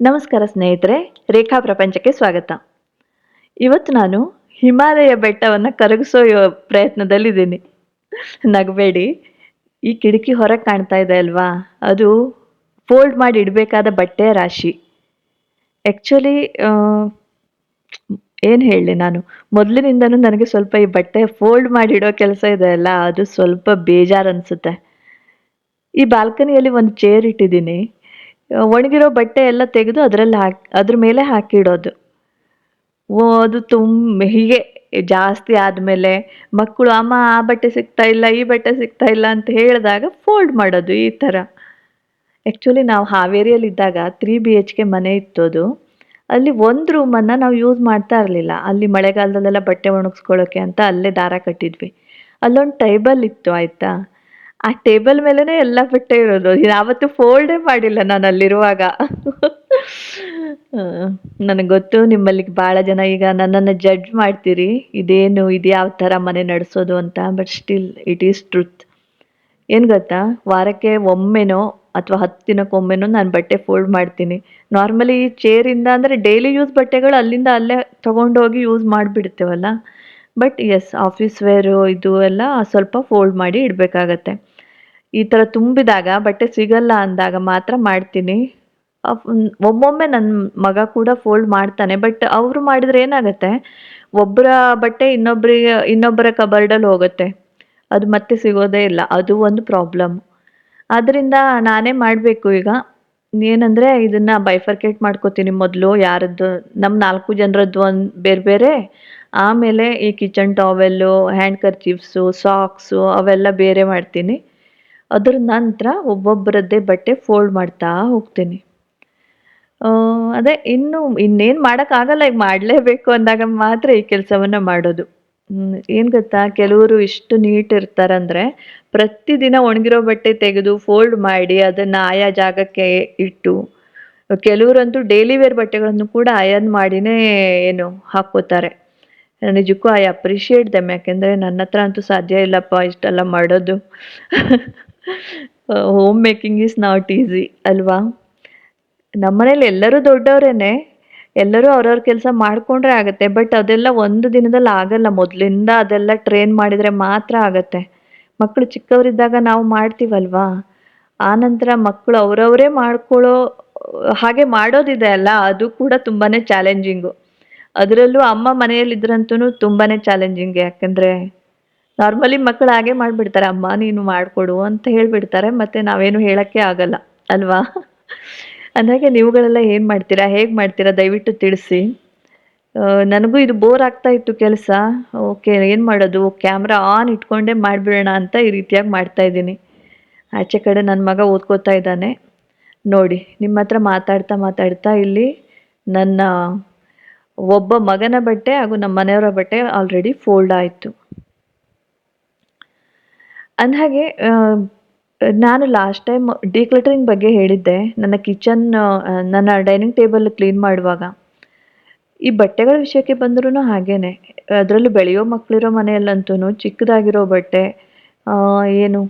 ನಮಸ್ಕಾರ ಸ್ನೇಹಿತರೆ, ರೇಖಾ ಪ್ರಪಂಚಕ್ಕೆ ಸ್ವಾಗತ. ಇವತ್ತು ನಾನು ಹಿಮಾಲಯ ಬೆಟ್ಟವನ್ನು ಕರಗಿಸೋ ಪ್ರಯತ್ನದಲ್ಲಿದ್ದೀನಿ. ನಗಬೇಡಿ, ಈ ಕಿಟಕಿ ಹೊರಗೆ ಕಾಣ್ತಾ ಇದೆ ಅಲ್ವಾ? ಅದು ಫೋಲ್ಡ್ ಮಾಡಿ ಇಡಬೇಕಾದ ಬಟ್ಟೆಯ ರಾಶಿ. ಆ್ಯಕ್ಚುಲಿ ಏನು ಹೇಳಿ ನಾನು? ಮೊದಲಿನಿಂದನೂ ನನಗೆ ಸ್ವಲ್ಪ ಈ ಬಟ್ಟೆ ಫೋಲ್ಡ್ ಮಾಡಿ ಇಡೋ ಕೆಲಸ ಇದೆ ಅಲ್ಲ, ಅದು ಸ್ವಲ್ಪ ಬೇಜಾರು ಅನಿಸುತ್ತೆ. ಈ ಬಾಲ್ಕನಿಯಲ್ಲಿ ಒಂದು ಚೇರ್ ಇಟ್ಟಿದ್ದೀನಿ. ಒಣಗಿರೋ ಬಟ್ಟೆ ಎಲ್ಲ ತೆಗೆದು ಅದರಲ್ಲಿ ಹಾಕಿ, ಅದ್ರ ಮೇಲೆ ಹಾಕಿಡೋದು. ಅದು ತುಂಬ ಹೀಗೆ ಜಾಸ್ತಿ ಆದಮೇಲೆ ಮಕ್ಕಳು, ಅಮ್ಮ, ಆ ಬಟ್ಟೆ ಸಿಗ್ತಾ ಇಲ್ಲ, ಈ ಬಟ್ಟೆ ಸಿಗ್ತಾ ಇಲ್ಲ ಅಂತ ಹೇಳಿದಾಗ ಫೋಲ್ಡ್ ಮಾಡೋದು ಈ ಥರ. ಆ್ಯಕ್ಚುಲಿ ನಾವು ಹಾವೇರಿಯಲ್ಲಿ ಇದ್ದಾಗ ತ್ರೀ ಬಿ ಎಚ್ ಕೆ ಮನೆ ಇತ್ತು ಅದು ಅಲ್ಲಿ ಒಂದು ರೂಮನ್ನು ನಾವು ಯೂಸ್ ಮಾಡ್ತಾ ಇರಲಿಲ್ಲ. ಅಲ್ಲಿ ಮಳೆಗಾಲದಲ್ಲೆಲ್ಲ ಬಟ್ಟೆ ಒಣಗಿಸ್ಕೊಳ್ಳೋಕೆ ಅಂತ ಅಲ್ಲೇ ದಾರ ಕಟ್ಟಿದ್ವಿ. ಅಲ್ಲೊಂದು ಟೇಬಲ್ ಇತ್ತು, ಆಯಿತಾ? ಆ ಟೇಬಲ್ ಮೇಲೇ ಎಲ್ಲ ಬಟ್ಟೆ ಇರೋದು. ಯಾವತ್ತು ಫೋಲ್ಡೇ ಮಾಡಿಲ್ಲ ನಾನು ಅಲ್ಲಿರುವಾಗ. ನನಗೆ ಗೊತ್ತು ನಿಮ್ಮಲ್ಲಿ ಭಾಳ ಜನ ಈಗ ನನ್ನನ್ನು ಜಡ್ಜ್ ಮಾಡ್ತೀರಿ. ಇದೇನು, ಇದು ಯಾವ ಥರ ಮನೆ ನಡೆಸೋದು ಅಂತ but still it is truth ಏನು ಗೊತ್ತಾ? ವಾರಕ್ಕೆ ಒಮ್ಮೆನೋ ಅಥವಾ ಹತ್ತು ದಿನಕ್ಕೊಮ್ಮೆನೋ ನಾನು ಬಟ್ಟೆ ಫೋಲ್ಡ್ ಮಾಡ್ತೀನಿ. ನಾರ್ಮಲಿ ಈ ಚೇರಿಂದ ಅಂದರೆ ಡೈಲಿ ಯೂಸ್ ಬಟ್ಟೆಗಳು ಅಲ್ಲಿಂದ ಅಲ್ಲೇ ತೊಗೊಂಡೋಗಿ ಯೂಸ್ ಮಾಡಿಬಿಡ್ತೇವಲ್ಲ? ಬಟ್ ಎಸ್ ಆಫೀಸ್ ವೇರು ಇದು ಎಲ್ಲ ಸ್ವಲ್ಪ ಫೋಲ್ಡ್ ಮಾಡಿ ಇಡಬೇಕಾಗತ್ತೆ. ಈ ಥರ ತುಂಬಿದಾಗ, ಬಟ್ಟೆ ಸಿಗಲ್ಲ ಅಂದಾಗ ಮಾತ್ರ ಮಾಡ್ತೀನಿ. ಒಮ್ಮೊಮ್ಮೆ ನನ್ನ ಮಗ ಕೂಡ ಫೋಲ್ಡ್ ಮಾಡ್ತಾನೆ ಬಟ್ ಅವರು ಮಾಡಿದ್ರೆ ಏನಾಗುತ್ತೆ? ಒಬ್ಬರ ಬಟ್ಟೆ ಇನ್ನೊಬ್ಬರಿಗೆ ಇನ್ನೊಬ್ಬರ ಕಬರ್ಡಲ್ಲಿ ಹೋಗುತ್ತೆ. ಅದು ಮತ್ತೆ ಸಿಗೋದೇ ಇಲ್ಲ, ಅದು ಒಂದು ಪ್ರಾಬ್ಲಮ್ ಆದ್ದರಿಂದ ನಾನೇ ಮಾಡಬೇಕು ಈಗ. ಏನಂದರೆ ಇದನ್ನು ಬೈಫರ್ಕೇಟ್ ಮಾಡ್ಕೋತೀನಿ ಮೊದಲು, ಯಾರದ್ದು ನಮ್ಮ ನಾಲ್ಕು ಜನರದ್ದು ಒಂದು ಬೇರೆ ಬೇರೆ. ಆಮೇಲೆ ಈ kitchen towel handkerchiefs socks ಅವೆಲ್ಲ ಬೇರೆ ಮಾಡ್ತೀನಿ. ಅದ್ರ ನಂತರ ಒಬ್ಬೊಬ್ಬರದ್ದೇ ಬಟ್ಟೆ ಫೋಲ್ಡ್ ಮಾಡ್ತಾ ಹೋಗ್ತೀನಿ. ಅದೇ ಇನ್ನು ಇನ್ನೇನು ಮಾಡೋಕ್ಕಾಗಲ್ಲ ಈಗ ಮಾಡಲೇಬೇಕು ಅಂದಾಗ ಮಾತ್ರ ಈ ಕೆಲಸವನ್ನು ಮಾಡೋದು. ಏನು ಗೊತ್ತಾ? ಕೆಲವರು ಇಷ್ಟು ನೀಟ್ ಇರ್ತಾರಂದ್ರೆ ಪ್ರತಿದಿನ ಒಣಗಿರೋ ಬಟ್ಟೆ ತೆಗೆದು ಫೋಲ್ಡ್ ಮಾಡಿ ಅದನ್ನು ಆಯಾ ಜಾಗಕ್ಕೆ ಇಟ್ಟು, ಕೆಲವರಂತೂ ಡೈಲಿ ವೇರ್ ಬಟ್ಟೆಗಳನ್ನು ಕೂಡ ಅಯನ್ ಮಾಡಿನೇ ಏನು ಹಾಕ್ಕೋತಾರೆ. ನಿಜಕ್ಕೂ ಐ ಅಪ್ರಿಷಿಯೇಟ್ ದಮ್ ಯಾಕೆಂದರೆ ನನ್ನ ಹತ್ರ ಅಂತೂ ಸಾಧ್ಯ ಇಲ್ಲಪ್ಪ, ಇಷ್ಟೆಲ್ಲ ಮಾಡೋದು. Home making is not easy ಅಲ್ವಾ? ನಮ್ಮನೇಲಿ ಎಲ್ಲರೂ ದೊಡ್ಡವರೇನೆ, ಎಲ್ಲರೂ ಅವ್ರವ್ರ ಕೆಲಸ ಮಾಡಿಕೊಂಡ್ರೆ ಆಗುತ್ತೆ ಬಟ್ ಅದೆಲ್ಲ ಒಂದು ದಿನದಲ್ಲಿ ಆಗಲ್ಲ. ಮೊದಲಿಂದ ಅದೆಲ್ಲ ಟ್ರೈನ್ ಮಾಡಿದರೆ ಮಾತ್ರ ಆಗತ್ತೆ. ಮಕ್ಕಳು ಚಿಕ್ಕವರಿದ್ದಾಗ ನಾವು ಮಾಡ್ತೀವಲ್ವಾ? ಆನಂತರ ಮಕ್ಕಳು ಅವರವರೇ ಮಾಡ್ಕೊಳ್ಳೋ, ಹಾಗೆ ಮಾಡೋದಿದೆ ಅಲ್ಲ, ಅದು ಕೂಡ ತುಂಬಾ ಚಾಲೆಂಜಿಂಗು ಅದರಲ್ಲೂ ಅಮ್ಮ ಮನೆಯಲ್ಲಿದ್ರಂತೂ ತುಂಬಾ ಚಾಲೆಂಜಿಂಗ್ ಯಾಕಂದರೆ ನಾರ್ಮಲಿ ಮಕ್ಕಳು ಹಾಗೆ ಮಾಡಿಬಿಡ್ತಾರೆ, ಅಮ್ಮ, ನೀನು ಮಾಡಿಕೊಡು ಅಂತ ಹೇಳಿಬಿಡ್ತಾರೆ, ಮತ್ತು ನಾವೇನು ಹೇಳೋಕ್ಕೆ ಆಗಲ್ಲ, ಅಲ್ವಾ? ಅಂದಾಗೆ ನೀವುಗಳೆಲ್ಲ ಏನು ಮಾಡ್ತೀರಾ, ಹೇಗೆ ಮಾಡ್ತೀರಾ, ದಯವಿಟ್ಟು ತಿಳಿಸಿ. ನನಗೂ ಇದು ಬೋರ್ ಆಗ್ತಾ ಇತ್ತು ಕೆಲಸ. ಓಕೆ, ಏನು ಮಾಡೋದು? ಕ್ಯಾಮ್ರಾ ಆನ್ ಇಟ್ಕೊಂಡೇ ಮಾಡಿಬಿಡೋಣ ಅಂತ ಈ ರೀತಿಯಾಗಿ ಮಾಡ್ತಾ ಇದ್ದೀನಿ. ಆಚೆ ಕಡೆ ನನ್ನ ಮಗ ಓದ್ಕೋತಾ ಇದ್ದಾನೆ. ನೋಡಿ, ನಿಮ್ಮ ಹತ್ರ ಮಾತಾಡ್ತಾ ಮಾತಾಡ್ತಾ ಇಲ್ಲಿ ನನ್ನ ಒಬ್ಬ ಮಗನ ಬಟ್ಟೆ ಹಾಗೂ ನಮ್ಮ ಮನೆಯವರ ಬಟ್ಟೆ ಆಲ್ರೆಡಿ ಫೋಲ್ಡ್ ಆಯಿತು. ಅಂದಹಾಗೆ ನಾನು ಲಾಸ್ಟ್ ಟೈಮ್ ಡಿಕ್ಲಟರಿಂಗ್ ಬಗ್ಗೆ ಹೇಳಿದ್ದೆ. ನನ್ನ ಕಿಚನ್ ನನ್ನ ಡೈನಿಂಗ್ ಟೇಬಲ್ ಕ್ಲೀನ್ ಮಾಡುವಾಗ. ಈ ಬಟ್ಟೆಗಳ ವಿಷಯಕ್ಕೆ ಬಂದರೂ ಹಾಗೇನೆ. ಅದರಲ್ಲೂ ಬೆಳೆಯೋ ಮಕ್ಕಳಿರೋ ಮನೆಯಲ್ಲಂತೂ ಚಿಕ್ಕದಾಗಿರೋ ಬಟ್ಟೆ ಏನು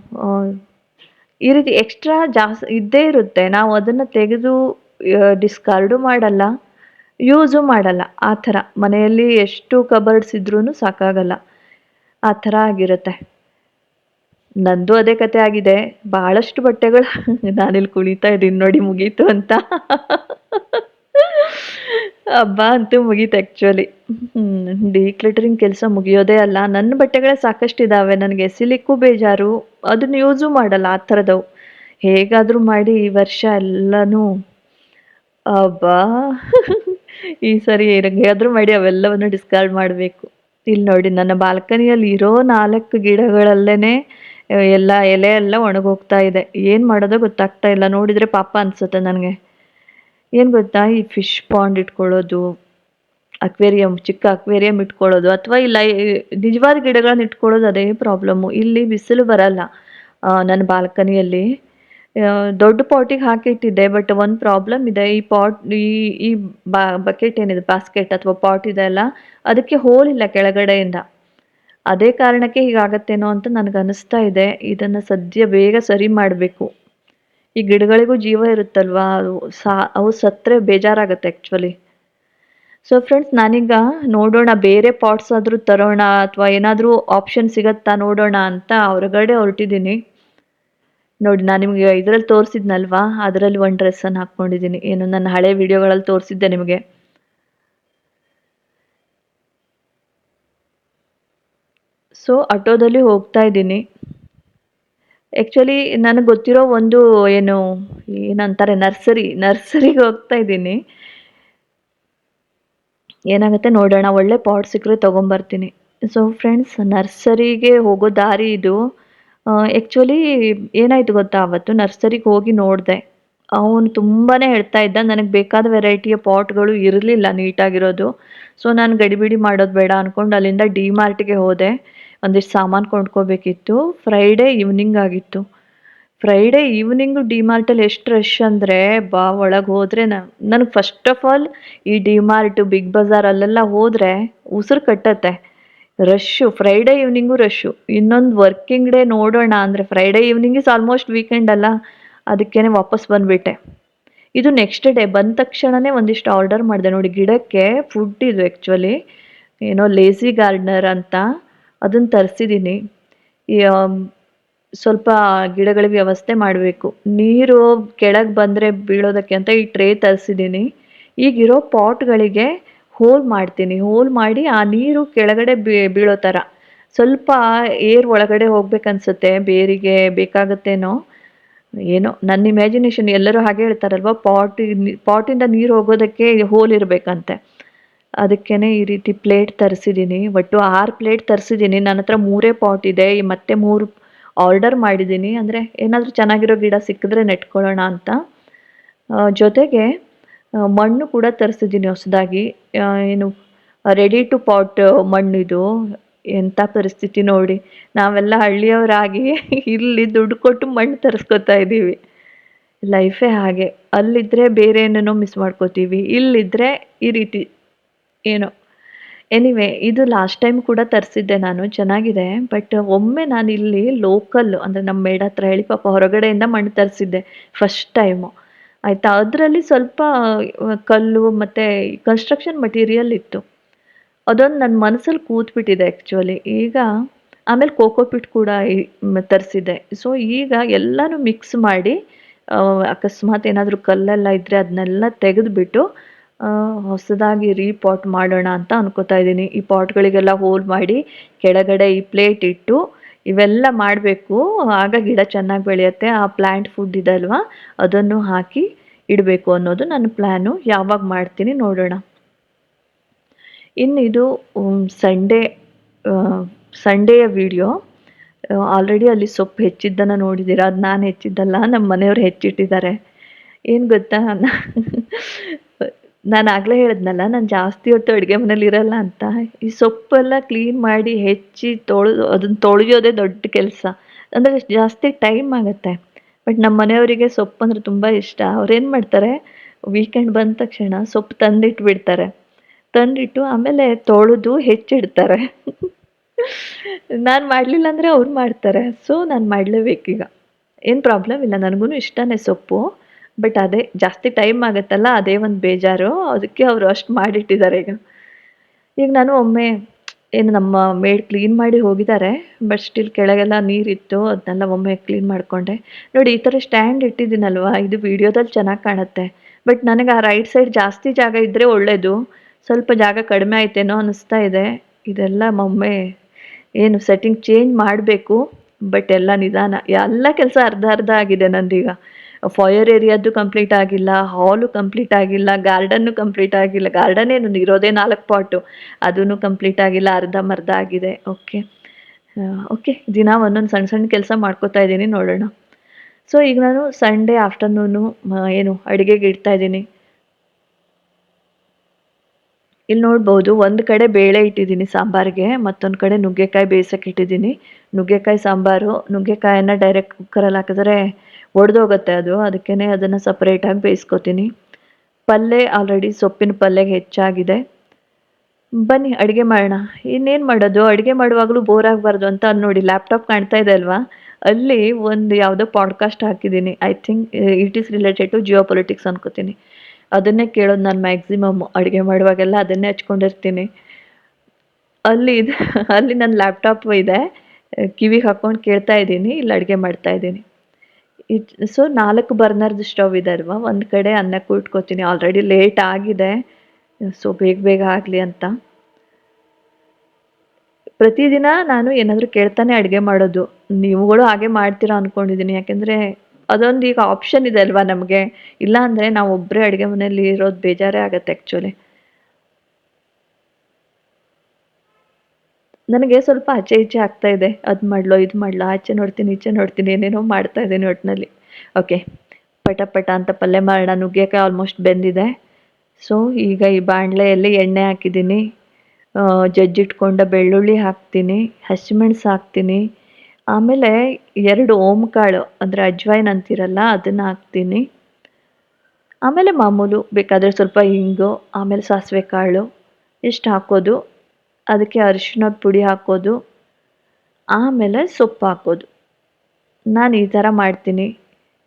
ಈ ರೀತಿ ಎಕ್ಸ್ಟ್ರಾ ಜಾಸ್ತಿ ಇದ್ದೇ ಇರುತ್ತೆ. ನಾವು ಅದನ್ನು ತೆಗೆದು ಡಿಸ್ಕಾರ್ಡು ಮಾಡಲ್ಲ ಯೂಸು ಮಾಡಲ್ಲ. ಆ ಥರ. ಮನೆಯಲ್ಲಿ ಎಷ್ಟು ಕಬರ್ಡ್ಸ್ ಇದ್ರೂ ಸಾಕಾಗಲ್ಲ. ಆ ಥರ ಆಗಿರುತ್ತೆ. ನಂದು ಅದೇ ಕತೆ ಆಗಿದೆ. ಬಹಳಷ್ಟು ಬಟ್ಟೆಗಳು ನಾನಿಲ್ಲಿ ಕುಳಿತಾ ಇದ್ದೀನಿ ನೋಡಿ ಮುಗೀತು ಅಂತ. ಹಬ್ಬ ಅಂತೂ ಮುಗೀತು ಆ್ಯಕ್ಚುಲಿ ಡಿಕ್ಲಿಟರಿಂಗ್ ಕೆಲಸ ಮುಗಿಯೋದೇ ಅಲ್ಲ. ನನ್ನ ಬಟ್ಟೆಗಳೇ ಸಾಕಷ್ಟು ಇದ್ದಾವೆ ನನಗೆ ಎಸಿಲಿಕ್ಕೂ ಬೇಜಾರು ಅದನ್ನ ಯೂಸು ಮಾಡಲ್ಲ, ಆ ಥರದವು. ಹೇಗಾದರೂ ಮಾಡಿ ಈ ವರ್ಷ ಎಲ್ಲನೂ. ಅಬ್ಬಾ ಈ ಸರಿ ಹೇಗಾದರೂ ಮಾಡಿ, ಅವೆಲ್ಲವನ್ನು ಡಿಸ್ಕಾರ್ಡ್ ಮಾಡಬೇಕು. ಇಲ್ಲಿ ನೋಡಿ, ನನ್ನ ಬಾಲ್ಕನಿಯಲ್ಲಿ ಇರೋ ನಾಲ್ಕು ಗಿಡಗಳಲ್ಲೇ ಎಲ್ಲ ಎಲೆ ಎಲ್ಲ ಒಣಗೋಗ್ತಾ ಇದೆ. ಏನು ಮಾಡೋದೋ ಗೊತ್ತಾಗ್ತಾ ಇಲ್ಲ. ನೋಡಿದರೆ ಪಾಪ ಅನಿಸುತ್ತೆ ನನಗೆ. ಏನು ಗೊತ್ತಾ? ಈ ಫಿಶ್ ಪಾಂಡ್ ಇಟ್ಕೊಳ್ಳೋದು, ಅಕ್ವೇರಿಯಂ, ಚಿಕ್ಕ ಅಕ್ವೇರಿಯಂ ಇಟ್ಕೊಳ್ಳೋದು, ಅಥವಾ ಇಲ್ಲ ನಿಜವಾದ ಗಿಡಗಳನ್ನ ಇಟ್ಕೊಳ್ಳೋದು ಅದೇ ಪ್ರಾಬ್ಲಮ್ಮು ಇಲ್ಲಿ ಬಿಸಿಲು ಬರಲ್ಲ. ನನ್ನ ಬಾಲ್ಕನಿಯಲ್ಲಿ. ದೊಡ್ಡ ಪಾಟಿಗೆ ಹಾಕಿಟ್ಟಿದ್ದೆ ಬಟ್ ಒಂದು ಪ್ರಾಬ್ಲಮ್ ಇದೆ. ಈ ಪಾಟ್ ಈ ಈ ಬಕೆಟ್ ಏನಿದೆ ಬಾಸ್ಕೆಟ್ ಅಥವಾ ಪಾಟ್ ಇದೆ ಅಲ್ಲ, ಅದಕ್ಕೆ ಹೋಲ್ ಇಲ್ಲ ಕೆಳಗಡೆಯಿಂದ. ಅದೇ ಕಾರಣಕ್ಕೆ ಹೀಗಾಗತ್ತೇನೋ ಅಂತ ನನಗೆ ಅನಿಸ್ತಾ ಇದೆ. ಇದನ್ನು ಸದ್ಯ ಬೇಗ ಸರಿ ಮಾಡಬೇಕು. ಈ ಗಿಡಗಳಿಗೂ ಜೀವ ಇರುತ್ತಲ್ವಾ? ಅವು ಸಾ, ಅವು ಸತ್ತರೆ ಬೇಜಾರಾಗುತ್ತೆ ಆ್ಯಕ್ಚುಲಿ ಸೊ ಫ್ರೆಂಡ್ಸ್ ನಾನೀಗ ನೋಡೋಣ, ಬೇರೆ ಪಾಟ್ಸ್ ಆದರೂ ತರೋಣ, ಅಥವಾ ಏನಾದರೂ ಆಪ್ಷನ್ ಸಿಗತ್ತಾ ನೋಡೋಣ ಅಂತ ಹೊರಗಡೆ ಹೊರಟಿದ್ದೀನಿ. ನೋಡಿ, ನಾನು ನಿಮಗೆ ಇದರಲ್ಲಿ ತೋರಿಸಿದ್ನಲ್ವಾ? ಅದರಲ್ಲಿ ಒಂದು ಡ್ರೆಸ್ಸನ್ನು ಹಾಕ್ಕೊಂಡಿದ್ದೀನಿ. ಏನು, ನನ್ನ ಹಳೆ ವಿಡಿಯೋಗಳಲ್ಲಿ ತೋರಿಸಿದ್ದೆ ನಿಮಗೆ. ಸೊ ಆಟೋದಲ್ಲಿ ಹೋಗ್ತಾ ಇದ್ದೀನಿ. ಆ್ಯಕ್ಚುಲಿ ನನಗೆ ಗೊತ್ತಿರೋ ಒಂದು, ಏನು, ಏನಂತಾರೆ, ನರ್ಸರಿ, ನರ್ಸರಿಗೆ ಹೋಗ್ತಾ ಇದ್ದೀನಿ. ಏನಾಗುತ್ತೆ ನೋಡೋಣ, ಒಳ್ಳೆ ಪಾಟ್ ಸಿಕ್ಕರೆ ತೊಗೊಂಬರ್ತೀನಿ. ಸೊ ಫ್ರೆಂಡ್ಸ್ ನರ್ಸರಿಗೆ ಹೋಗೋ ದಾರಿ ಇದು. ಆ್ಯಕ್ಚುಲಿ ಏನಾಯಿತು ಗೊತ್ತಾ? ಅವತ್ತು ನರ್ಸರಿಗೆ ಹೋಗಿ ನೋಡಿದೆ. ಅವನು ತುಂಬಾ ಹೇಳ್ತಾ ಇದ್ದ, ನನಗೆ ಬೇಕಾದ ವೆರೈಟಿಯ ಪಾಟ್ಗಳು ಇರಲಿಲ್ಲ ನೀಟಾಗಿರೋದು. ಸೊ ನಾನು ಗಡಿಬಿಡಿ ಮಾಡೋದು ಬೇಡ ಅಂದ್ಕೊಂಡು ಅಲ್ಲಿಂದ ಡಿ ಮಾರ್ಟ್ಗೆ ಹೋದೆ. ಒಂದಿಷ್ಟು ಸಾಮಾನು ಕೊಂಡ್ಕೋಬೇಕಿತ್ತು. ಫ್ರೈಡೇ ಈವ್ನಿಂಗ್ ಆಗಿತ್ತು. ಫ್ರೈಡೇ ಈವ್ನಿಂಗು ಡಿ ಮಾರ್ಟಲ್ಲಿ ಎಷ್ಟು ರಶ್ ಅಂದರೆ, ಬಾ, ಒಳಗೆ ಹೋದರೆ ನನಗೆ ಫಸ್ಟ್ ಆಫ್ ಆಲ್ ಈ ಡಿ ಮಾರ್ಟು ಬಿಗ್ ಬಜಾರ್ ಅಲ್ಲೆಲ್ಲ ಹೋದರೆ ಉಸಿರು ಕಟ್ಟತ್ತೆ. ರಶ್ಶು ಫ್ರೈಡೇ ಈವ್ನಿಂಗು ರಶ್ಶು ಇನ್ನೊಂದು ವರ್ಕಿಂಗ್ ಡೇ ನೋಡೋಣ ಅಂದರೆ Friday evening is almost weekend ಅಲ್ಲ ಅದಕ್ಕೇ ವಾಪಸ್ ಬಂದುಬಿಟ್ಟೆ. ಇದು ನೆಕ್ಸ್ಟ್ ಡೇ ಬಂದ ತಕ್ಷಣವೇ ಒಂದಿಷ್ಟು ಆರ್ಡರ್ ಮಾಡಿದೆ ನೋಡಿ, ಗಿಡಕ್ಕೆ ಫುಡ್ ಇದು ಆ್ಯಕ್ಚುಲಿ ಏನೋ ಲೇಸಿ ಗಾರ್ಡ್ನರ್ ಅಂತ. ಅದನ್ನು ತರಿಸಿದ್ದೀನಿ ಸ್ವಲ್ಪ ಗಿಡಗಳಿಗೆ ವ್ಯವಸ್ಥೆ ಮಾಡಬೇಕು. ನೀರು ಕೆಳಗೆ ಬಂದರೆ ಬೀಳೋದಕ್ಕೆ ಅಂತ ಈ ಟ್ರೇ ತರಿಸಿದ್ದೀನಿ ಈಗಿರೋ ಪಾಟ್ಗಳಿಗೆ ಹೋಲ್ ಮಾಡ್ತೀನಿ. ಹೋಲ್ ಮಾಡಿ ಆ ನೀರು ಕೆಳಗಡೆ ಬೀಳೋ ಥರ. ಸ್ವಲ್ಪ ಏರ್ ಒಳಗಡೆ ಹೋಗ್ಬೇಕನ್ಸುತ್ತೆ. ಬೇರಿಗೆ ಬೇಕಾಗತ್ತೇನೋ, ಏನೋ. ನನ್ನ ಇಮ್ಯಾಜಿನೇಷನ್ ಎಲ್ಲರೂ ಹಾಗೆ ಹೇಳ್ತಾರಲ್ವ? ಪಾಟ್, ಪಾಟಿಂದ ನೀರು ಹೋಗೋದಕ್ಕೆ ಹೋಲ್ ಇರಬೇಕಂತೆ. ಅದಕ್ಕೇ ಈ ರೀತಿ ಪ್ಲೇಟ್ ತರಿಸಿದ್ದೀನಿ ಒಟ್ಟು ಆರು ಪ್ಲೇಟ್ ತರಿಸಿದ್ದೀನಿ ನನ್ನ ಹತ್ರ ಮೂರೇ ಪಾಟ್ ಇದೆ. ಮತ್ತೆ ಮೂರು ಆರ್ಡರ್ ಮಾಡಿದ್ದೀನಿ ಅಂದರೆ ಏನಾದರೂ ಚೆನ್ನಾಗಿರೋ ಗಿಡ ಸಿಕ್ಕಿದ್ರೆ ನೆಟ್ಕೊಳ್ಳೋಣ ಅಂತ. ಜೊತೆಗೆ ಮಣ್ಣು ಕೂಡ ತರಿಸಿದ್ದೀನಿ ಹೊಸದಾಗಿ. ಏನು ರೆಡಿ ಟು ಪಾಟ್ ಮಣ್ಣಿದು ಎಂಥ ಪರಿಸ್ಥಿತಿ ನೋಡಿ. ನಾವೆಲ್ಲ ಹಳ್ಳಿಯವರಾಗಿ ಇಲ್ಲಿ ದುಡ್ಡು ಕೊಟ್ಟು ಮಣ್ಣು ತರಿಸ್ಕೊತಾ ಇದ್ದೀವಿ. ಲೈಫೇ ಹಾಗೆ. ಅಲ್ಲಿದ್ದರೆ ಬೇರೆ ಏನೇನೋ ಮಿಸ್ ಮಾಡ್ಕೋತೀವಿ. ಇಲ್ಲಿದ್ದರೆ ಈ ರೀತಿ. ಏನೋ. ಎನಿವೆ ಇದು ಲಾಸ್ಟ್ ಟೈಮ್ ಕೂಡ ತರಿಸಿದ್ದೆ ನಾನು, ಚೆನ್ನಾಗಿದೆ. ಬಟ್ ಒಮ್ಮೆ ನಾನು ಇಲ್ಲಿ ಲೋಕಲ್ ಅಂದರೆ ನಮ್ಮ ಮೇಡ ಹತ್ರ ಹೇಳಿ ಪಾಪ ಹೊರಗಡೆಯಿಂದ ಮಣ್ಣು ತರಿಸಿದ್ದೆ ಫಸ್ಟ್ ಟೈಮು ಆಯಿತಾ? ಅದರಲ್ಲಿ ಸ್ವಲ್ಪ ಕಲ್ಲು ಮತ್ತು ಕನ್ಸ್ಟ್ರಕ್ಷನ್ ಮಟೀರಿಯಲ್ ಇತ್ತು. ಅದೊಂದು ನನ್ನ ಮನಸ್ಸಲ್ಲಿ ಕೂತ್ಬಿಟ್ಟಿದೆ ಆ್ಯಕ್ಚುಲಿ ಈಗ ಆಮೇಲೆ ಕೋಕೋಪಿಟ್ ಕೂಡ ತರಿಸಿದೆ ಸೊ ಈಗ ಎಲ್ಲನೂ ಮಿಕ್ಸ್ ಮಾಡಿ ಅಕಸ್ಮಾತ್ ಏನಾದರೂ ಕಲ್ಲೆಲ್ಲ ಇದ್ದರೆ ಅದನ್ನೆಲ್ಲ ತೆಗೆದುಬಿಟ್ಟು ಹೊಸದಾಗಿ ರೀಪಾಟ್ ಮಾಡೋಣ ಅಂತ ಅನ್ಕೋತಾ ಇದ್ದೀನಿ. ಈ ಪಾಟ್ಗಳಿಗೆಲ್ಲ ಹೋಲ್ ಮಾಡಿ ಕೆಳಗಡೆ ಈ ಪ್ಲೇಟ್ ಇಟ್ಟು ಇವೆಲ್ಲ ಮಾಡಬೇಕು. ಆಗ ಗಿಡ ಚೆನ್ನಾಗಿ ಬೆಳೆಯುತ್ತೆ. ಆ ಪ್ಲ್ಯಾಂಟ್ ಫುಡ್ ಇದೆ ಅಲ್ವಾ? ಅದನ್ನು ಹಾಕಿ ಇಡಬೇಕು ಅನ್ನೋದು ನನ್ನ ಪ್ಲ್ಯಾನು ಯಾವಾಗ ಮಾಡ್ತೀನಿ ನೋಡೋಣ. ಇನ್ನು ಇದು ಸಂಡೇ ಸಂಡೇಯ ವಿಡಿಯೋ ಆಲ್ರೆಡಿ ಅಲ್ಲಿ ಸೊಪ್ಪು ಹೆಚ್ಚಿದ್ದನ್ನು ನೋಡಿದ್ದೀರಾ? ಅದು ನಾನು ಹೆಚ್ಚಿದ್ದಲ್ಲ. ನಮ್ಮ ಮನೆಯವರು ಹೆಚ್ಚಿಟ್ಟಿದ್ದಾರೆ. ಏನು ಗೊತ್ತಾ? ನಾನು ಆಗಲೇ ಹೇಳಿದ್ನಲ್ಲ, ನಾನು ಜಾಸ್ತಿ ಹೊತ್ತು ಅಡುಗೆ ಮನೇಲಿ ಇರಲ್ಲ ಅಂತ. ಈ ಸೊಪ್ಪೆಲ್ಲ ಕ್ಲೀನ್ ಮಾಡಿ ಹೆಚ್ಚಿ ತೊಳೆದು ಅದನ್ನು ತೊಳೆಯೋದೇ ದೊಡ್ಡ ಕೆಲಸ. ಅಂದರೆ ಜಾಸ್ತಿ ಟೈಮ್ ಆಗುತ್ತೆ. ಬಟ್ ನಮ್ಮ ಮನೆಯವರಿಗೆ ಸೊಪ್ಪು ಅಂದರೆ ತುಂಬ ಇಷ್ಟ. ಅವ್ರೇನು ಮಾಡ್ತಾರೆ ವೀಕೆಂಡ್ ಬಂದ ತಕ್ಷಣ ಸೊಪ್ಪು ತಂದಿಟ್ಬಿಡ್ತಾರೆ ತಂದಿಟ್ಟು ಆಮೇಲೆ ತೊಳೆದು ಹೆಚ್ಚಿಡ್ತಾರೆ. ನಾನು ಮಾಡಲಿಲ್ಲ ಅಂದರೆ ಅವ್ರು ಮಾಡ್ತಾರೆ. ಸೊ ನಾನು ಮಾಡಲೇಬೇಕೀಗ. ಏನು ಪ್ರಾಬ್ಲಮ್ ಇಲ್ಲ ನನಗೂ ಇಷ್ಟನೇ ಸೊಪ್ಪು. ಬಟ್ ಅದೇ ಜಾಸ್ತಿ ಟೈಮ್ ಆಗುತ್ತಲ್ಲ, ಅದೇ ಒಂದು ಬೇಜಾರು. ಅದಕ್ಕೆ ಅವರು ಅಷ್ಟು ಮಾಡಿಟ್ಟಿದ್ದಾರೆ ಈಗ. ಈಗ ನಾನು ಒಮ್ಮೆ ಏನು ನಮ್ಮ ಮೇಡ್ ಕ್ಲೀನ್ ಮಾಡಿ ಹೋಗಿದ್ದಾರೆ ಬಟ್ ಸ್ಟಿಲ್ ಕೆಳಗೆಲ್ಲ ನೀರಿತ್ತು, ಅದನ್ನೆಲ್ಲ ಒಮ್ಮೆ ಕ್ಲೀನ್ ಮಾಡಿಕೊಂಡೆ. ನೋಡಿ, ಈ ಥರ ಸ್ಟ್ಯಾಂಡ್ ಇಟ್ಟಿದ್ದೀನಲ್ವಾ? ಇದು ವಿಡಿಯೋದಲ್ಲಿ ಚೆನ್ನಾಗಿ ಕಾಣುತ್ತೆ. ಬಟ್ ನನಗೆ ಆ ರೈಟ್ ಸೈಡ್ ಜಾಸ್ತಿ ಜಾಗ ಇದ್ದರೆ ಒಳ್ಳೆಯದು ಸ್ವಲ್ಪ ಜಾಗ ಕಡಿಮೆ ಆಯ್ತೇನೋ ಅನ್ನಿಸ್ತಾ ಇದೆ. ಇದೆಲ್ಲ ಒಮ್ಮೆ ಏನು ಸೆಟ್ಟಿಂಗ್ ಚೇಂಜ್ ಮಾಡಬೇಕು ಬಟ್ ಎಲ್ಲ ನಿಧಾನ. ಎಲ್ಲ ಕೆಲಸ ಅರ್ಧ ಅರ್ಧ ಆಗಿದೆ ನಂದೀಗ. ಫಾಯರ್ ಏರಿಯಾದ್ದು ಕಂಪ್ಲೀಟ್ ಆಗಿಲ್ಲ ಹಾಲು ಕಂಪ್ಲೀಟ್ ಆಗಿಲ್ಲ ಗಾರ್ಡನ್ನು ಕಂಪ್ಲೀಟ್ ಆಗಿಲ್ಲ. ಗಾರ್ಡನ್ ಏನು ಇರೋದೇ ನಾಲ್ಕು ಪಾಟು ಅದೂ ಕಂಪ್ಲೀಟ್ ಆಗಿಲ್ಲ, ಅರ್ಧ ಮರ್ಧ ಆಗಿದೆ. ಓಕೆ ಓಕೆ ದಿನ ಒಂದೊಂದು ಸಣ್ಣ ಸಣ್ಣ ಕೆಲಸ ಮಾಡ್ಕೋತಾ ಇದ್ದೀನಿ, ನೋಡೋಣ. ಸೊ ಈಗ ನಾನು ಸಂಡೇ ಆಫ್ಟರ್ನೂನು ಏನು, ಅಡುಗೆಗೆ ಇಡ್ತಾ ಇದ್ದೀನಿ. ಇಲ್ಲಿ ನೋಡ್ಬೋದು, ಒಂದು ಕಡೆ ಬೇಳೆ ಇಟ್ಟಿದ್ದೀನಿ ಸಾಂಬಾರಿಗೆ, ಮತ್ತೊಂದು ಕಡೆ ನುಗ್ಗೆಕಾಯಿ ಬೇಯಿಸೋಕೆ ಇಟ್ಟಿದ್ದೀನಿ. ನುಗ್ಗೆಕಾಯಿ ಸಾಂಬಾರು, ನುಗ್ಗೆಕಾಯನ್ನು ಡೈರೆಕ್ಟ್ ಕುಕ್ಕರಲ್ಲಿ ಹಾಕಿದ್ರೆ ಒಡೆದೋಗುತ್ತೆ ಅದು. ಅದಕ್ಕೇ ಅದನ್ನು ಸಪ್ರೇಟಾಗಿ ಬೇಯಿಸ್ಕೊತೀನಿ. ಪಲ್ಯ ಆಲ್ರೆಡಿ ಸೊಪ್ಪಿನ ಪಲ್ಯ ಹೆಚ್ಚಾಗಿದೆ. ಬನ್ನಿ, ಅಡುಗೆ ಮಾಡೋಣ. ಇನ್ನೇನು ಮಾಡೋದು? ಅಡುಗೆ ಮಾಡುವಾಗಲೂ ಬೋರ್ ಆಗಬಾರ್ದು ಅಂತ ನೋಡಿ ಲ್ಯಾಪ್ಟಾಪ್ ಕಾಣ್ತಾ ಇದೆ ಅಲ್ವಾ? ಅಲ್ಲಿ ಒಂದು ಯಾವುದೋ ಪಾಡ್ಕಾಸ್ಟ್ ಹಾಕಿದ್ದೀನಿ. I think it is related to geopolitics ಅನ್ಕೋತೀನಿ. ಅದನ್ನೇ ಕೇಳೋದು ನಾನು ಮ್ಯಾಕ್ಸಿಮಮ್ ಅಡುಗೆ ಮಾಡುವಾಗೆಲ್ಲ ಅದನ್ನೇ ಹಚ್ಕೊಂಡಿರ್ತೀನಿ. ಅಲ್ಲಿ ಅಲ್ಲಿ ನನ್ನ ಲ್ಯಾಪ್ಟಾಪ್ ಇದೆ. ಕಿವಿಗೆ ಹಾಕ್ಕೊಂಡು ಕೇಳ್ತಾ ಇದ್ದೀನಿ, ಇಲ್ಲಿ ಅಡುಗೆ ಮಾಡ್ತಾ ಇದ್ದೀನಿ. ಇಟ್ ಸೊ ನಾಲ್ಕು ಬರ್ನರ್ದು ಸ್ಟವ್ ಇದೆ ಅಲ್ವಾ? ಒಂದು ಕಡೆ ಅನ್ನ ಇಟ್ಕೋತೀನಿ ಆಲ್ರೆಡಿ ಲೇಟ್ ಆಗಿದೆ. ಸೊ ಬೇಗ ಬೇಗ ಆಗಲಿ ಅಂತ. ಪ್ರತಿದಿನ ನಾನು ಏನಾದರೂ ಕೇಳ್ತಾನೆ ಅಡುಗೆ ಮಾಡೋದು. ನೀವುಗಳು ಹಾಗೆ ಮಾಡ್ತೀರಾ ಅಂದ್ಕೊಂಡಿದ್ದೀನಿ ಯಾಕೆಂದರೆ ಅದೊಂದು ಈಗ ಆಪ್ಷನ್ ಇದೆ ಅಲ್ವಾ ನಮಗೆ? ಇಲ್ಲ ಅಂದರೆ ನಾವು ಒಬ್ಬರೇ ಅಡುಗೆ ಮನೆಯಲ್ಲಿ ಇರೋದು ಬೇಜಾರೇ ಆಗುತ್ತೆ ಆ್ಯಕ್ಚುಲಿ ನನಗೆ ಸ್ವಲ್ಪ ಆಚೆ ಈಚೆ ಆಗ್ತಾ ಇದೆ. ಅದು ಮಾಡಲೋ, ಇದು ಮಾಡಲೋ, ಆಚೆ ನೋಡ್ತೀನಿ, ಈಚೆ ನೋಡ್ತೀನಿ, ಏನೇನೋ ಮಾಡ್ತಾ ಇದ್ದೀನಿ ಒಟ್ಟಿನಲ್ಲಿ ಓಕೆ, ಪಟ ಪಟ ಅಂತ ಪಲ್ಯ ಮಾಡೋಣ. ನುಗ್ಗೆಕಾಯಿ ಆಲ್ಮೋಸ್ಟ್ ಬೆಂದಿದೆ. ಸೊ ಈಗ ಈ ಬಾಣಲೆಯಲ್ಲಿ ಎಣ್ಣೆ ಹಾಕಿದ್ದೀನಿ. ಜಜ್ಜಿಟ್ಕೊಂಡ ಬೆಳ್ಳುಳ್ಳಿ ಹಾಕ್ತೀನಿ. ಹಸಿಮೆಣ್ಸು ಹಾಕ್ತೀನಿ. ಆಮೇಲೆ ಎರಡು ಓಂಕಾಳು, ಅಂದರೆ ಅಜ್ವೈನ್ ಅಂತಿರಲ್ಲ, ಅದನ್ನು ಹಾಕ್ತೀನಿ. ಆಮೇಲೆ ಮಾಮೂಲು ಬೇಕಾದರೆ ಸ್ವಲ್ಪ ಹಿಂಗು, ಆಮೇಲೆ ಸಾಸಿವೆ ಕಾಳು, ಇಷ್ಟು ಹಾಕೋದು. ಅದಕ್ಕೆ ಅರಿಶಿಣದ ಪುಡಿ ಹಾಕೋದು, ಆಮೇಲೆ ಸೊಪ್ಪು ಹಾಕೋದು. ನಾನು ಈ ಥರ ಮಾಡ್ತೀನಿ.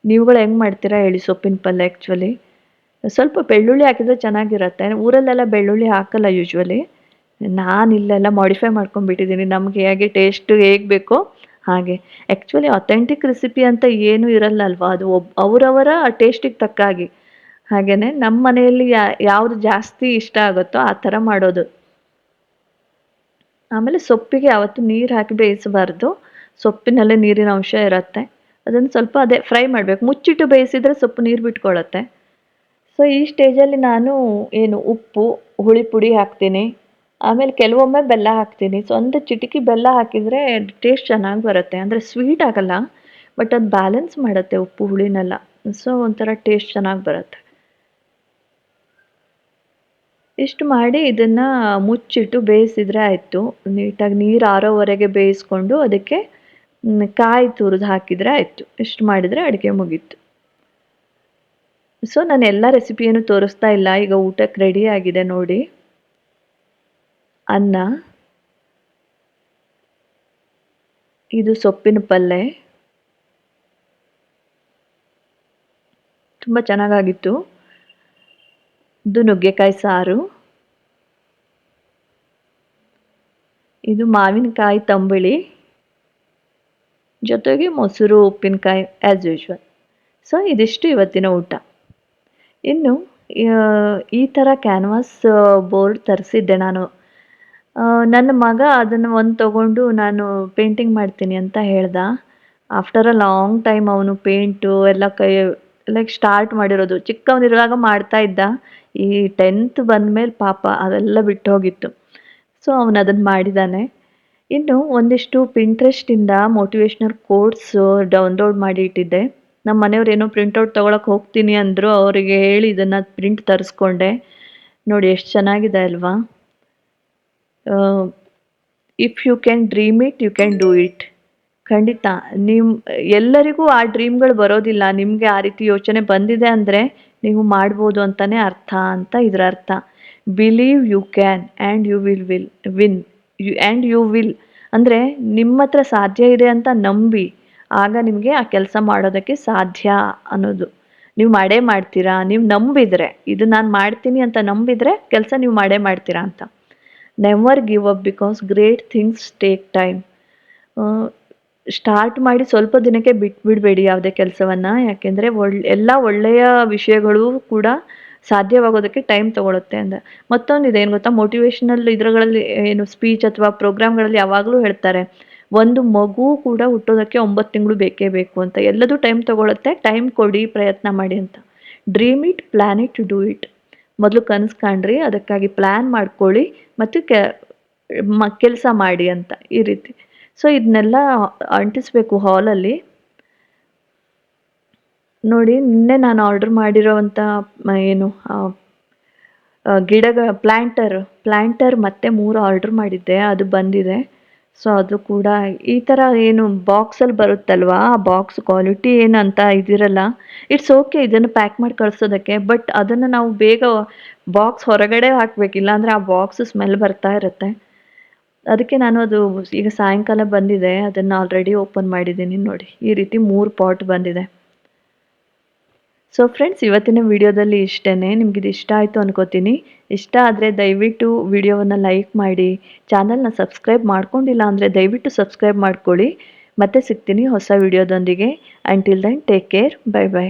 ನೀವುಗಳು ಹೆಂಗೆ ಮಾಡ್ತೀರಾ ಹೇಳಿ ಸೊಪ್ಪಿನ ಪಲ್ಯ ಆ್ಯಕ್ಚುಲಿ ಸ್ವಲ್ಪ ಬೆಳ್ಳುಳ್ಳಿ ಹಾಕಿದರೆ ಚೆನ್ನಾಗಿರುತ್ತೆ. ಊರಲ್ಲೆಲ್ಲ ಬೆಳ್ಳುಳ್ಳಿ ಹಾಕಲ್ಲ ಯೂಶ್ವಲಿ ನಾನು ಇಲ್ಲೆಲ್ಲ ಮಾಡಿಫೈ ಮಾಡ್ಕೊಂಡ್ಬಿಟ್ಟಿದ್ದೀನಿ ನಮಗೆ ಹೇಗೆ ಟೇಸ್ಟ್ ಹೇಗೆ ಬೇಕೋ ಹಾಗೆ. ಆ್ಯಕ್ಚುಲಿ ಅಥೆಂಟಿಕ್ ರೆಸಿಪಿ ಅಂತ ಏನೂ ಇರಲ್ಲ ಅಲ್ವಾ ಅದು ಒಬ್, ಅವರವರ ಟೇಸ್ಟಿಗೆ ತಕ್ಕಾಗಿ. ಹಾಗೆ ಹಾಗೆಯೇ ನಮ್ಮ ಮನೆಯಲ್ಲಿ ಯಾವುದು ಜಾಸ್ತಿ ಇಷ್ಟ ಆಗುತ್ತೋ ಆ ಥರ ಮಾಡೋದು. ಆಮೇಲೆ ಸೊಪ್ಪಿಗೆ ಅವತ್ತು ನೀರು ಹಾಕಿ ಬೇಯಿಸಬಾರ್ದು. ಸೊಪ್ಪಿನಲ್ಲೇ ನೀರಿನ ಅಂಶ ಇರುತ್ತೆ. ಅದನ್ನು ಸ್ವಲ್ಪ ಅದೇ ಫ್ರೈ ಮಾಡಬೇಕು. ಮುಚ್ಚಿಟ್ಟು ಬೇಯಿಸಿದರೆ ಸೊಪ್ಪು ನೀರು ಬಿಟ್ಕೊಳ್ಳುತ್ತೆ ಸೊ ಈ ಸ್ಟೇಜಲ್ಲಿ ನಾನು ಏನು ಉಪ್ಪು, ಹುಳಿ ಪುಡಿ ಹಾಕ್ತೀನಿ. ಆಮೇಲೆ ಕೆಲವೊಮ್ಮೆ ಬೆಲ್ಲ ಹಾಕ್ತೀನಿ. ಸೊ ಒಂದು ಚಿಟಿಕಿ ಬೆಲ್ಲ ಹಾಕಿದರೆ ಟೇಸ್ಟ್ ಚೆನ್ನಾಗಿ ಬರುತ್ತೆ. ಅಂದರೆ ಸ್ವೀಟ್ ಆಗಲ್ಲ ಬಟ್ ಅದು ಬ್ಯಾಲೆನ್ಸ್ ಮಾಡುತ್ತೆ ಉಪ್ಪು, ಹುಳಿನೆಲ್ಲ. ಸೊ ಒಂಥರ ಟೇಸ್ಟ್ ಚೆನ್ನಾಗಿ ಬರುತ್ತೆ. ಇಷ್ಟು ಮಾಡಿ ಇದನ್ನು ಮುಚ್ಚಿಟ್ಟು ಬೇಯಿಸಿದರೆ ಆಯಿತು. ನೀಟಾಗಿ ನೀರು ಆರೋವರೆಗೆ ಬೇಯಿಸ್ಕೊಂಡು ಅದಕ್ಕೆ ಕಾಯಿ ತುರಿದು ಹಾಕಿದರೆ ಆಯಿತು. ಇಷ್ಟು ಮಾಡಿದರೆ ಅಡುಗೆ ಮುಗೀತು. ಸೊ ನಾನು ಎಲ್ಲ ರೆಸಿಪಿಯನ್ನು ತೋರಿಸ್ತಾ ಇಲ್ಲ. ಈಗ ಊಟಕ್ಕೆ ರೆಡಿ ಆಗಿದೆ ನೋಡಿ. ಅನ್ನ, ಇದು ಸೊಪ್ಪಿನ ಪಲ್ಯ ತುಂಬ ಚೆನ್ನಾಗಾಗಿತ್ತು. ಇದು ನುಗ್ಗೆಕಾಯಿ ಸಾರು. ಇದು ಮಾವಿನಕಾಯಿ ತಂಬಳಿ. ಜೊತೆಗೆ ಮೊಸರು, ಉಪ್ಪಿನಕಾಯಿ ಆ್ಯಸ್ ಯೂಶ್ವಲ್ ಸೊ ಇದಿಷ್ಟು ಇವತ್ತಿನ ಊಟ. ಇನ್ನು ಈ ಥರ ಕ್ಯಾನ್ವಾಸ್ ಬೋರ್ಡ್ ತರಿಸಿದ್ದೆ ನಾನು. ನನ್ನ ಮಗ ಅದನ್ನು ಒಂದು ತಗೊಂಡು ನಾನು ಪೇಂಟಿಂಗ್ ಮಾಡ್ತೀನಿ ಅಂತ ಹೇಳ್ದ. ಆಫ್ಟರ್ ಅ ಲಾಂಗ್ ಟೈಮ್ ಅವನು ಪೇಂಟು ಎಲ್ಲ ಕೈ ಲೈಕ್ ಸ್ಟಾರ್ಟ್ ಮಾಡಿರೋದು. ಚಿಕ್ಕವನಿರುವಾಗ ಮಾಡ್ತಾ ಇದ್ದ. ಈ ಟೆಂತ್ ಬಂದಮೇಲೆ ಪಾಪ ಅದೆಲ್ಲ ಬಿಟ್ಟು ಹೋಗಿತ್ತು ಸೊ ಅವನು ಅದನ್ನು ಮಾಡಿದ್ದಾನೆ ಇನ್ನು ಒಂದಿಷ್ಟು ಪಿಂಟ್ರೆಸ್ಟಿಂದ ಮೋಟಿವೇಶ್ನಲ್ ಕೋಡ್ಸು ಡೌನ್ಲೋಡ್ ಮಾಡಿ ಇಟ್ಟಿದ್ದೆ. ನಮ್ಮ ಮನೆಯವ್ರು ಏನೋ ಪ್ರಿಂಟೌಟ್ ತೊಗೊಳಕ್ಕೆ ಹೋಗ್ತೀನಿ ಅಂದರು ಅವರಿಗೆ ಹೇಳಿ ಇದನ್ನು ಪ್ರಿಂಟ್ ತರಿಸ್ಕೊಂಡೆ. ನೋಡಿ, ಎಷ್ಟು ಚೆನ್ನಾಗಿದೆ ಅಲ್ವಾ? If you can dream it you can do it ಖಂಡಿತ. ನಿಮ್ಮ ಎಲ್ಲರಿಗೂ ಆ ಡ್ರೀಮ್ಗಳು ಬರೋದಿಲ್ಲ. ನಿಮಗೆ ಆ ರೀತಿ ಯೋಚನೆ ಬಂದಿದೆ ಅಂದರೆ ನೀವು ಮಾಡ್ಬೋದು ಅಂತಲೇ ಅರ್ಥ ಅಂತ ಇದರ ಅರ್ಥ. Believe you can and you will will win you and you will ಅಂದರೆ ನಿಮ್ಮ ಹತ್ರ ಸಾಧ್ಯ ಇದೆ ಅಂತ ನಂಬಿ, ಆಗ ನಿಮಗೆ ಆ ಕೆಲಸ ಮಾಡೋದಕ್ಕೆ ಸಾಧ್ಯ ಅನ್ನೋದು. ನೀವು ಮಾಡೇ ಮಾಡ್ತೀರಾ? ನೀವು ನಂಬಿದರೆ, ಇದು ನಾನು ಮಾಡ್ತೀನಿ ಅಂತ ನಂಬಿದರೆ ಕೆಲಸ ನೀವು ಮಾಡೇ ಮಾಡ್ತೀರಾ ಅಂತ. Never give up because great things take time start ಮಾಡಿ ಸ್ವಲ್ಪ ದಿನಕ್ಕೆ ಬಿಟ್ಬಿಡಬೇಡಿ ಯಾವುದೇ ಕೆಲಸವನ್ನು. ಯಾಕೆಂದರೆ ಒಳ್ಳೆ ಎಲ್ಲ ಒಳ್ಳೆಯ ವಿಷಯಗಳು ಕೂಡ ಸಾಧ್ಯವಾಗೋದಕ್ಕೆ ಟೈಮ್ ತಗೊಳುತ್ತೆ ಅಂತ ಮತ್ತೊಂದಿದೆ ಏನು ಗೊತ್ತಾ? ಮೋಟಿವೇಶ್ನಲ್ ಇದರಲ್ಲಿ ಏನು ಸ್ಪೀಚ್ ಅಥವಾ ಪ್ರೋಗ್ರಾಮ್ಗಳಲ್ಲಿ ಯಾವಾಗಲೂ ಹೇಳ್ತಾರೆ, ಒಂದು ಮಗು ಕೂಡ ಹುಟ್ಟೋದಕ್ಕೆ ಒಂಬತ್ತು ತಿಂಗಳು ಬೇಕೇ ಬೇಕು ಅಂತ. ಎಲ್ಲದೂ ಟೈಮ್ ತಗೊಳುತ್ತೆ. ಟೈಮ್ ಕೊಡಿ, ಪ್ರಯತ್ನ ಮಾಡಿ ಅಂತ. Dream it plan it do it ಮೊದಲು ಕನಸು ಕಾಣ್ರಿ, ಅದಕ್ಕಾಗಿ ಪ್ಲ್ಯಾನ್ ಮಾಡ್ಕೊಳ್ಳಿ, ಮತ್ತು ಕೆಲಸ ಮಾಡಿ ಅಂತ ಈ ರೀತಿ. ಸೊ ಇದನ್ನೆಲ್ಲ ಅಂಟಿಸ್ಬೇಕು ಹಾಲಲ್ಲಿ ನೋಡಿ, ನಿನ್ನೆ ನಾನು ಆರ್ಡರ್ ಮಾಡಿರೋವಂಥ ಏನು ಗಿಡಗಳ ಪ್ಲ್ಯಾಂಟರ್ ಪ್ಲ್ಯಾಂಟರ್ ಮತ್ತೆ ಮೂರು ಆರ್ಡರ್ ಮಾಡಿದ್ದೆ, ಅದು ಬಂದಿದೆ. ಸೊ ಅದು ಕೂಡ, ಈ ಥರ ಏನು ಬಾಕ್ಸಲ್ಲಿ ಬರುತ್ತಲ್ವಾ? ಆ ಬಾಕ್ಸ್ ಕ್ವಾಲಿಟಿ ಏನಂತ ಇದಿರಲ್ಲ. ಇಟ್ಸ್ ಓಕೆ ಇದನ್ನು ಪ್ಯಾಕ್ ಮಾಡಿ ಕಳಿಸೋದಕ್ಕೆ ಬಟ್ ಅದನ್ನು ನಾವು ಬೇಗ ಬಾಕ್ಸ್ ಹೊರಗಡೆ ಹಾಕಬೇಕಿಲ್ಲ, ಅಂದರೆ ಆ ಬಾಕ್ಸ್ ಸ್ಮೆಲ್ ಬರ್ತಾ ಇರುತ್ತೆ. ಅದಕ್ಕೆ ನಾನು ಅದು ಈಗ ಸಾಯಂಕಾಲ ಬಂದಿದೆ, ಅದನ್ನು ಆಲ್ರೆಡಿ ಓಪನ್ ಮಾಡಿದ್ದೀನಿ ನೋಡಿ. ಈ ರೀತಿ ಮೂರು ಪಾಟ್ ಬಂದಿದೆ. ಸೊ ಫ್ರೆಂಡ್ಸ್ ಇವತ್ತಿನ ವಿಡಿಯೋದಲ್ಲಿ ಇಷ್ಟೇ ನಿಮ್ಗೆ ಇದು ಇಷ್ಟ ಆಯಿತು ಅನ್ಕೋತೀನಿ. ಇಷ್ಟ ಆದರೆ ದಯವಿಟ್ಟು ವಿಡಿಯೋವನ್ನು ಲೈಕ್ ಮಾಡಿ. ಚಾನಲ್ನ ಸಬ್ಸ್ಕ್ರೈಬ್ ಮಾಡ್ಕೊಂಡಿಲ್ಲ ಅಂದರೆ ದಯವಿಟ್ಟು ಸಬ್ಸ್ಕ್ರೈಬ್ ಮಾಡ್ಕೊಳ್ಳಿ. ಮತ್ತೆ ಸಿಗ್ತೀನಿ ಹೊಸ ವಿಡಿಯೋದೊಂದಿಗೆ. Until then take care bye bye